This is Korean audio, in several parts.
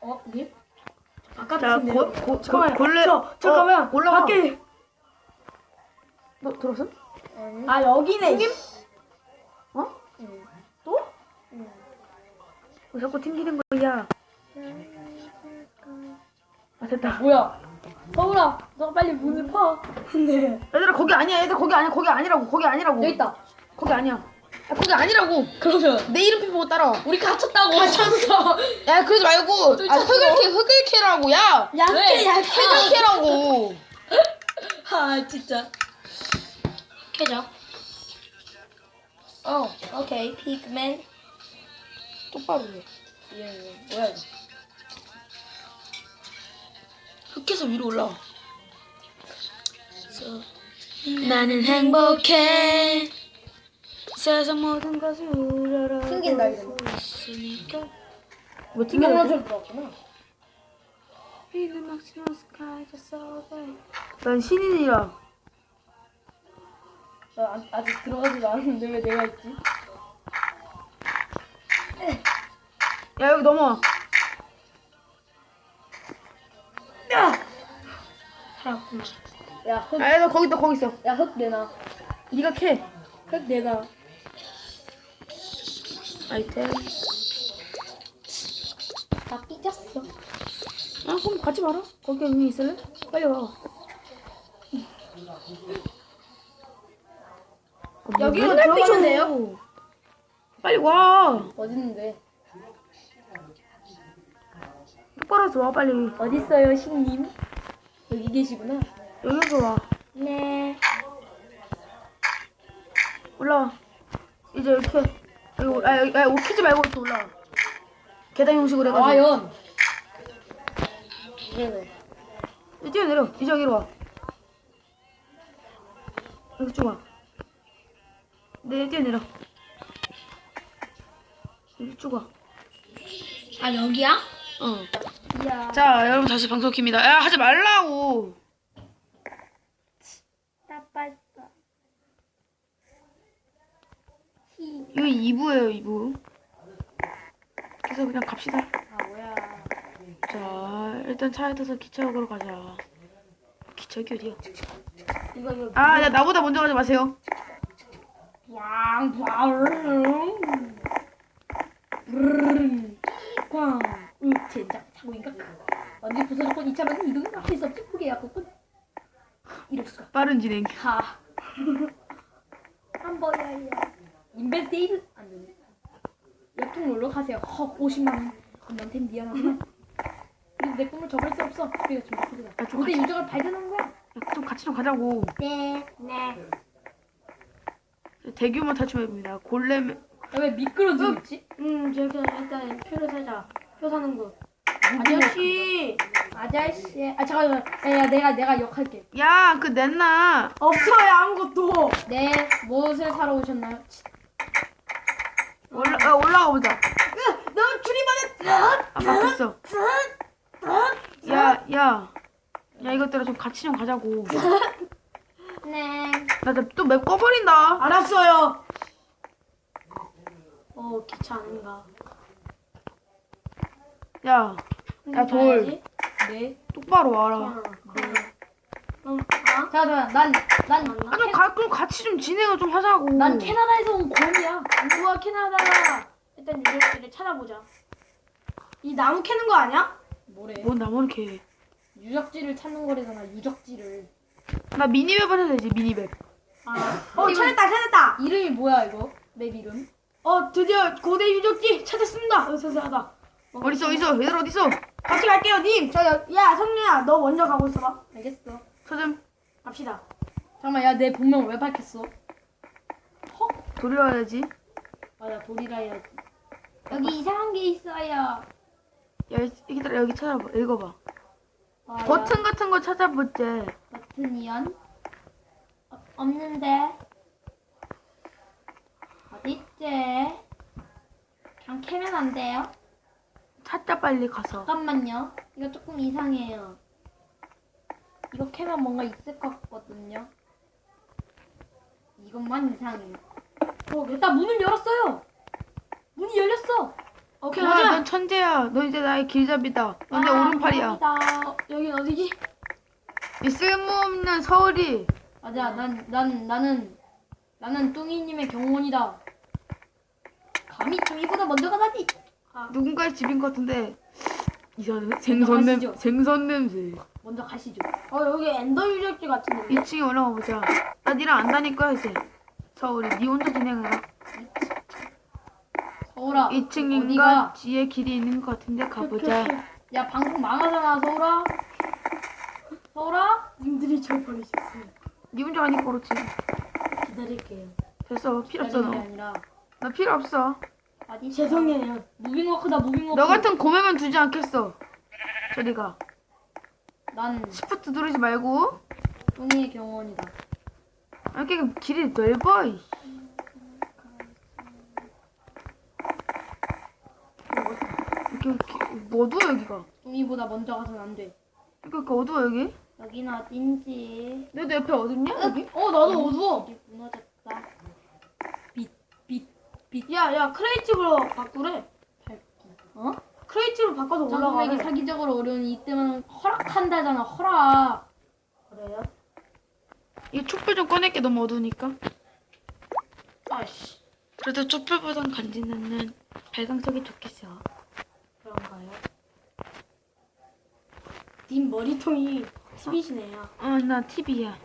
어, 님? 자. 고, 고. 고, 골래 저, 잠깐만. 어, 올라가. 밖에. 너 들었어? 아, 여기네. 님? 어? 또? 왜 자꾸 튕기는 거야? 아 됐다. 뭐야? 서울아, 너 빨리 문을 파. 네. 얘들아 거기 아니야. 얘들 거기 아니야. 거기 아니라고. 거기 아니라고. 여기 있다. 거기 아니야. 야, 거기 아니라고. 그러면 내 이름표 보고 따라와. 우리 갇혔다고. 갇혔어. 야 그러지 말고. 아 흑을캐 흑을캐라고 야. 약해, 약해. 흑을캐라고. 아, 진짜. 캐죠. 어, 오케이. 픽맨. 똑바로 해. 예, 뭐야 이거? 흑해서 위로 올라와. 나는 행복해. 세상 모든 것을 알아. 튕긴다, 이거. 있으니까. 뭐 튕겨나 튕겨? 좀 들었구나. In the maximum sky, just so bad. 난 신인이라. 나 아, 아직 들어가지도 않았는데 왜 내가 있지? 야 여기 넘어. 야! 살았구나. 야, 흑, 아, 야, 너 거기 있다, 거기 있어. 야, 흑 내놔. 네가 캐. 흑 내놔. 아이템. 다 삐졌어. 아, 그럼 가지 마라. 거기 여기 있을래? 빨리 와. 여기로 맨날 들어가면 삐져. 돼요? 빨리 와. 어딨는데? 똑바로 와, 빨리. 어딨어요, 신님? 여기 계시구나. 여기서 와. 네. 올라와. 이제 이렇게. 여기, 아, 아, 옷 키지 말고 이렇게 올라와. 계단 형식으로 해가지고. 아, 연. 네네. 이제 뛰어내려. 이제 여기로 와. 여기 쭉 와. 네, 뛰어내려. 여기 쭉 와. 아, 여기야? 어. 이야. 자, 여러분 다시 방송 킵니다. 야, 하지 말라고. 나빴어. 이거 2부예요, 2부. 그래서 그냥 갑시다. 아, 뭐야. 자, 일단 차에 타서 기차역으로 가자. 기차역이 어디야? 이거, 이거. 아, 야, 나보다 먼저 가지 마세요. 왕, 왕, 브르릉, 꽝, 으, 젠장, 사고인가? 언제 부서졌건 이 차는 수 없지, 크게 약했군. 이럴 수가. 빠른 진행. 하. 한 번이야. 인벤테이드 안 되네. 옆통 놀러 가세요. 헉, 50만 원. 너한테 미안하지만. 그래도 내 꿈을 접을 수 없어. 우리가 좀 바쁘다. 야, 좀 고대 같이- 유적을 발견한 거야. 야, 좀 같이 좀 가자고. 네, 네. 대규모 탈출맵입니다. 골렘, 야 왜 미끄러지고 있지? 음, 저기 일단 표를 사자. 표 사는 거. 아저씨, 아저씨. 아 잠깐만. 야, 야 내가 내가 역할게. 야, 그 냈나? 없어요 아무것도. 네, 무엇을 사러 오셨나요? 올라, 야, 올라가 보자. 너 출입하는. 아, 바뀌었어. 야, 야. 야, 이것들아 좀 같이 좀 가자고. 네. 나또맵 꺼버린다. 알았어요. 어, 기차 아닌가. 야, 야, 돌. 네. 똑바로 와라. 어, 그 럼, 아? 잠깐만, 난난 아, 좀 가, 그럼 같이 좀 진행을 좀 하자고. 난 캐나다에서 온 곰이야. 우와, 캐나다가 일단 유적지를 찾아보자. 이 나무 캐는 거 아니야? 뭐래? 뭔 나무를 캐. 유적지를 찾는 거래잖아. 유적지를. 나 미니맵을 해야 되지, 미니맵. 아, 어, 찾았다, 찾았다! 이름이 뭐야 이거? 맵 이름? 어, 드디어 고대 유적지 찾았습니다! 으스스하다. 어딨어, 어딨어? 얘들 어딨어? 같이 갈게요, 님! 저, 여- 야, 성리야, 너 먼저 가고 있어봐. 알겠어. 서좀 갑시다. 잠깐만, 야 내 본명 왜 밝혔어? 돌려와야지. 맞아, 돌이라 해야지. 여기 이상한 게 있어요. 야, 얘들아 여기 찾아봐. 읽어봐. 아, 버튼 같은 거 찾아보지. 버튼이연? 어, 없는데. 어딨지? 그냥 캐면 안 돼요? 찾자 빨리 가서. 잠깐만요. 이거 조금 이상해요. 캐면 뭔가 있을 것 같거든요. 이것만 이상해요. 어, 일단 문을 열었어요. 문이 열렸어. 오케이 야, 가자. 넌 천재야. 너 이제 나의 길잡이다. 넌 내 아, 오른팔이야. 감사합니다. 어, 여긴 어디지? 이 쓸모없는 서울이 맞아, 난, 난, 나는, 나는 뚱이님의 경원이다. 감히 뚱이보다 먼저 가다니. 누군가의 집인 것 같은데 이상한 생선 냄. 생선 냄새. 먼저 가시죠. 어 여기 엔더 유적지 같은데. 2층에 올라가 보자. 나 니랑 안 다니까 이제. 서울이 니 혼자 진행해라. 서울아. 2층인가 어디가? 뒤에 길이 있는 것 같은데 가보자. 야, 방송 망하잖아, 서울아. 서울아? 님들이 저 버리셨어요. 니 혼자 가니까 그렇지. 기다릴게요. 됐어 필요 없어 기다리는 게 너. 아니라. 나 필요 없어. 아니, 죄송해요. 무빙워크다, 무빙워크. 너 같은 고매면 두지 않겠어. 저리 가. 난 시프트 누르지 말고. 뚱이의 경원이다. 아, 이렇게 길이 넓어. 이. 이렇게, 이렇게 뭐 어두워 여기가. 뚱이보다 먼저 가서는 안 돼. 이렇게, 이렇게 어두워 여기. 여기는 어딘지. 너도 옆에 어둡냐 여기? 어 나도 어두워. 여기 무너졌다. 빛, 빛, 빛. 야야 크레이티브로 바꾸래. 밝기. 어? 크레이티브로 바꿔서 장ум에게 올라가래. 사기적으로 어려운 이때만 허락한다잖아, 허락. 그래요? 이 촛불 좀 꺼낼게 너무 어두우니까. 아씨 그래도 촛불보단 간지나는 발광석이 좋겠어. 그런가요? 님 머리통이 TV시네요. 어, 나 TV야.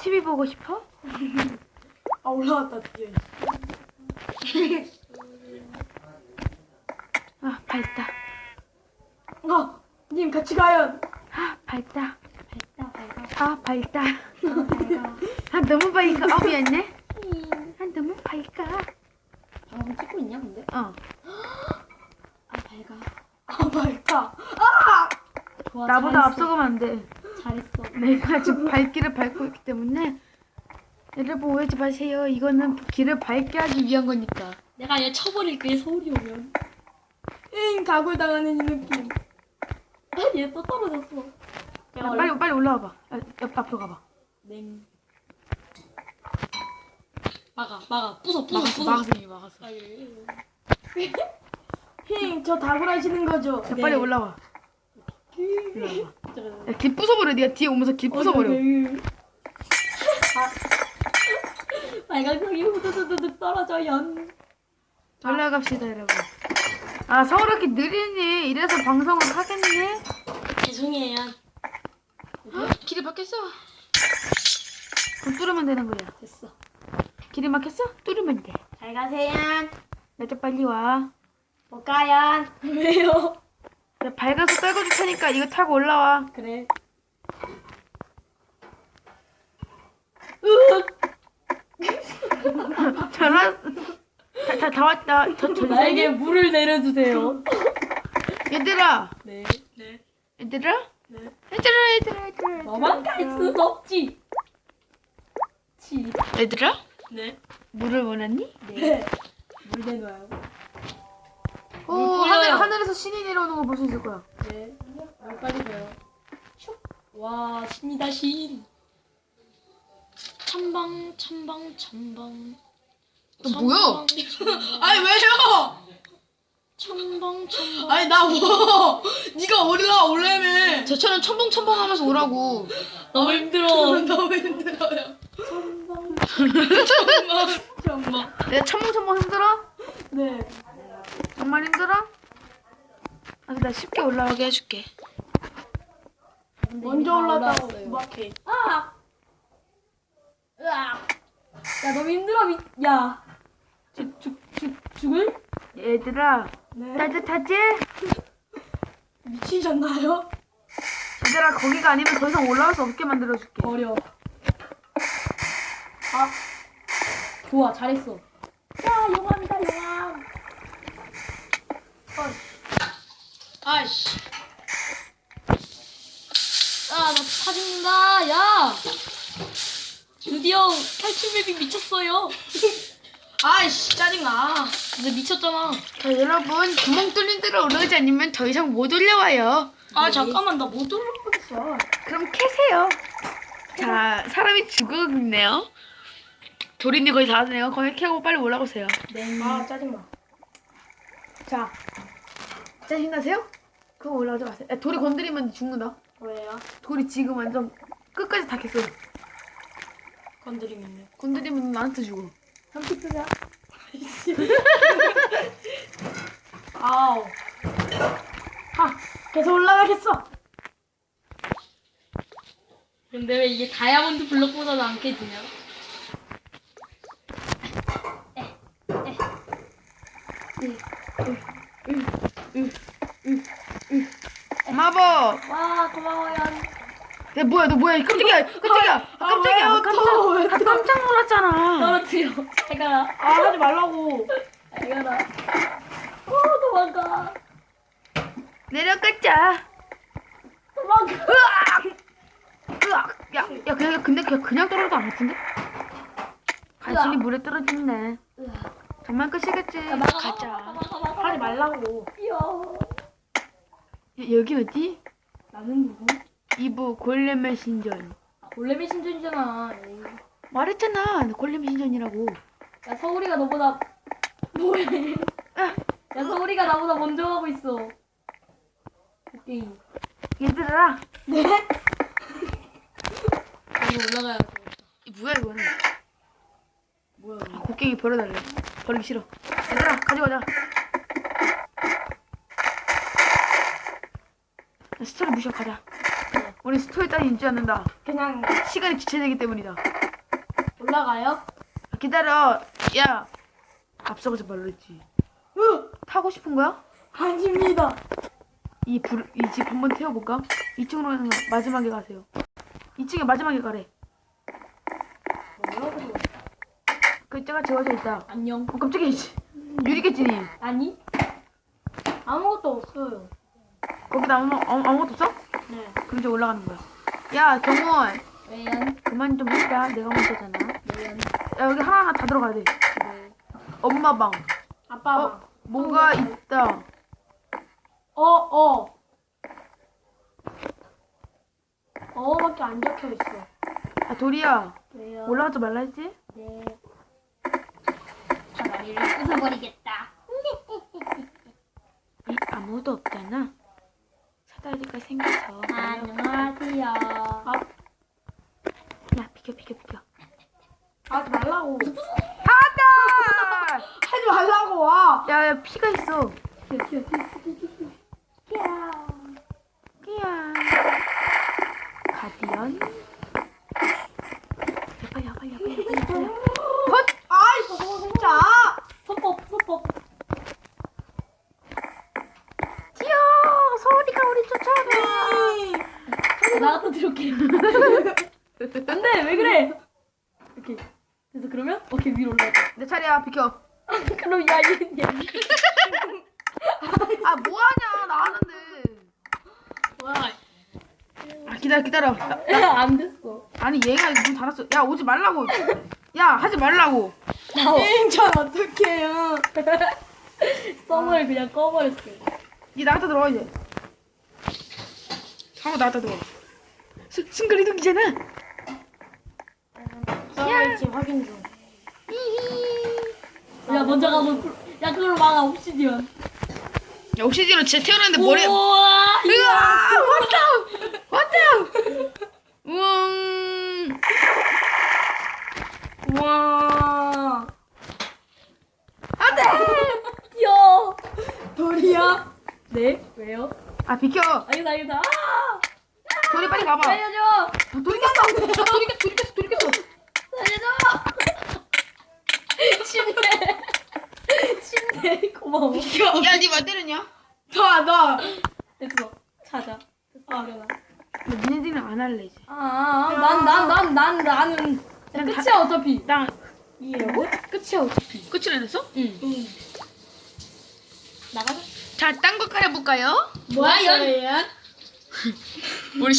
TV 보고 싶어? 아 올라왔다 뒤에. 아, 밝다. 어, 님 같이 가요. 아, 밝다. 밝다, 밝아. 아, 밝다. 아, 밝아. 아, 너무 밝아. 어, 미안해. 아, 너무 밝아. 방송 찍고 있냐, 근데? 어. 아, 밝아. 아 밝다. 좋아, 나보다 잘했어. 앞서가면 안 돼. 잘했어. 내가 지금 발길을 밟고 있기 때문에 여러분 오해하지 마세요. 이거는 길을 밝게 하기 위한 거니까. 내가 얘 쳐버릴게, 서울이 오면. 응 가골 당하는 이 느낌. 아, 얘또 떨어졌어. 야, 내가 빨리 빨리 올라와 봐. 야, 옆 앞으로 가 봐. 냉. 막아, 막아. 부숴, 부숴, 막았어, 부숴. 막았어, 이미 막았어. 아, 그래. 힝저 다굴 하시는 거죠? 야, 빨리 올라와. 올라와. 야, 길 부숴버려. 네가 뒤에 오면서 길 부숴버려. 빨간색이 후두두두둑 떨어져요. 올라갑시다, 여러분. 아, 서울 이렇게 느리니? 이래서 방송을 하겠네? 죄송해요. 길이 막혔어. 그럼 뚫으면 되는 거야. 됐어. 길이 막혔어? 뚫으면 돼. 잘 가세요. 나도 빨리 와. 못 가요. 왜요? 야, 밝아서 떨궈줄 테니까 이거 타고 올라와. 그래. 전화 다, 다, 다 왔다. 저, 저, 나에게 물을 내려주세요. 얘들아, 네. 네. 얘들아, 네. 얘들아, 얘들아, 얘들아. 너만 갈 순 없지. 치. 얘들아, 네. 물을 원하니? 네. 물 내놔요. 오, 물 하늘 뿌려요. 하늘에서 신이 내려오는 거 볼 수 있을 거야. 네. 물 빨리 줘요. 슉. 와, 신이다, 신. 첨방, 첨방, 첨방. 너 뭐야? 아니 왜요? 첨방, 첨방. 아니 나 뭐? 네가 올라 올래매. 저처럼 첨벙첨벙 하면서 오라고. 너무 힘들어. 너무 힘들어요. 첨방. 정말. 내가 첨벙첨벙 힘들어? 네. 정말 힘들어? 아, 나 쉽게 올라가게 해줄게. 먼저 올랐다고 구박해. 아! 으악! 야, 너무 힘들어, 미, 야. 죽, 죽, 죽, 죽을? 얘들아, 네. 따뜻하지? 미치셨나요? 얘들아, 거기가 아니면 더 이상 올라갈 수 없게 만들어줄게. 버려. 아. 좋아, 잘했어. 야, 용암이다, 용암. 아이씨. 야, 나타 죽는다, 야. 드디어 탈출 맵이 미쳤어요. 아이씨 짜증나. 근데 미쳤잖아. 자, 여러분, 구멍 뚫린 데로 올라오지 않으면 더 이상 못 올려와요. 아 잠깐만 나 못 올라가겠어. 그럼 캐세요. 자, 사람이 죽었네요. 도린이 거의 다 왔네요. 거기 캐고 빨리 올라오세요. 냉. 아 짜증나. 자, 자신 나세요? 그거 올라가지 마세요. 야, 돌이 건드리면 죽는다. 왜요? 돌이 지금 완전 끝까지 다 캤어. 건드리면요. 건드리면 나한테 죽어. 함께 뜨자. 아우. 아, 계속 올라가겠어. 근데 왜 이게 다이아몬드 블록보다도 안 깨지냐? 마법. 와 고마워요. 야 뭐야 너 뭐야 깜짝이야 깜짝이야 아, 깜짝이야 왜요? 또, 왜 깜짝 아, 깜짝 놀랐잖아. 떨어뜨려. 잘 가라. 아, 하지 말라고. 잘 가라. 오 도망가. 내려가자. 도망가. 으악! 야, 야, 그냥, 근데 그냥, 그냥 떨어져도 안 아픈데? 간신히 물에 떨어지네. 정말 끝이겠지. 야, 가자. 막아, 막아, 막아. 하지 말라고. 귀여워. 야, 여기 어디? 나는 누구? 2부 골렘의 신전. 아, 원래 신전이잖아. 에이. 말했잖아. 나 골렘 신전이라고. 야 서울이가 너보다 뭐해? 아, 야 서울이가 나보다 먼저 하고 있어. 게임. 얘들아. 네? 이거 올라가야 돼. 이 뭐야, 이거는. 뭐야? 아, 곡괭이 버려달래. 버리기 싫어. 얘들아, 가져가자. 야, 스토리 무시하고 가자. 우리 스토리 따위 인지 않는다. 그냥 시간이 지체되기 때문이다. 올라가요? 아, 기다려. 야. 앞서가지 말라 했지. 타고 싶은 거야? 아닙니다. 이 불, 이 집 한번 태워볼까? 2층으로 마지막에 가세요. 2층에 마지막에 가래. 뭐라고? 글자가 지워져 있다. 안녕. 어, 깜짝이야, 씨. 유리겠지니. 아니? 아무것도 없어요. 거기다 아무, 아무, 아무것도 없어? 네. 그럼 이제 올라가는 거야. 야, 경원. 왜연? 그만 좀 해라. 내가 먼저잖아. 왜연? 야, 여기 하나하나 다 들어가야 돼. 네. 엄마 방. 아빠 방. 어, 뭐가 있다. 어, 어. 어밖에 안 적혀 있어. 아, 도리야. 왜요? 올라가지 말라 했지? 네. 다리를 부숴버리겠다. 이 아무도 없잖아. 사다리가 생겨서. 안녕하세요. 아, 야, 비켜, 비켜, 비켜. 하지 말라고. 한다! 하지 말라고 와. 야, 야, 피가 있어. 귀여워, 귀여워, 귀여워. 끼야. 가디언. 야, 빨리, 와, 빨리, 와, 빨리, 와, 빨리, 와, 빨리. 와. 헛! 아이 저거 진짜. 소법, 소법. 뛰어! 서울이가 우리 쫓아가. 나가서 들을게. 안 돼, 왜 그래? 오케이. 그래서 그러면? 오케이, 위로 올라가. 내 차례야, 비켜. 그럼 야, 얘, 얘. 아, 뭐하냐, 나 하는데. 와, 아, 기다려, 기다려. 나- 안 됐어. 아니, 얘가 문 닫았어. 야, 오지 말라고. 야, 하지 말라고. 나와. 전 어떡해요. 썸을 그냥 꺼버렸어. 니 나갔다 들어와, 이제. 하고 나갔다 들어와. 스, 싱글 이동이잖아. 썰을지 확인 중. 야, 먼저 가서, 풀- 야, 그걸 막아, 옵시디언. 야, 옥시디로 진짜 태어났는데 머리에. 우와, 으아! 왔다! 왔다! 우엉. 와. 귀여워. 돌이야? 네? 왜요? 아, 비켜. 알겠다, 알겠다. 아! 돌이 빨리 가봐. 살려줘! 아, 돌이 꼈어. 돌이 꼈어, 돌이 꼈어, 돌이 꼈어. 살려줘! 침대. 침대. 고마워. 야, 니왜 때렸냐? 너 너. 됐어. 자자. 됐어, 일어나. 니네들은 안 할래, 이제. 아, 난, 난, 난, 난, 나는. 야, 난 끝이야, 어차피. 나 이해라고? 끝이야, 어차피. 끝을 안 했어? 응. 나가자. 자, 딴거 깔아볼까요? 뭐야, 연? 연? 우리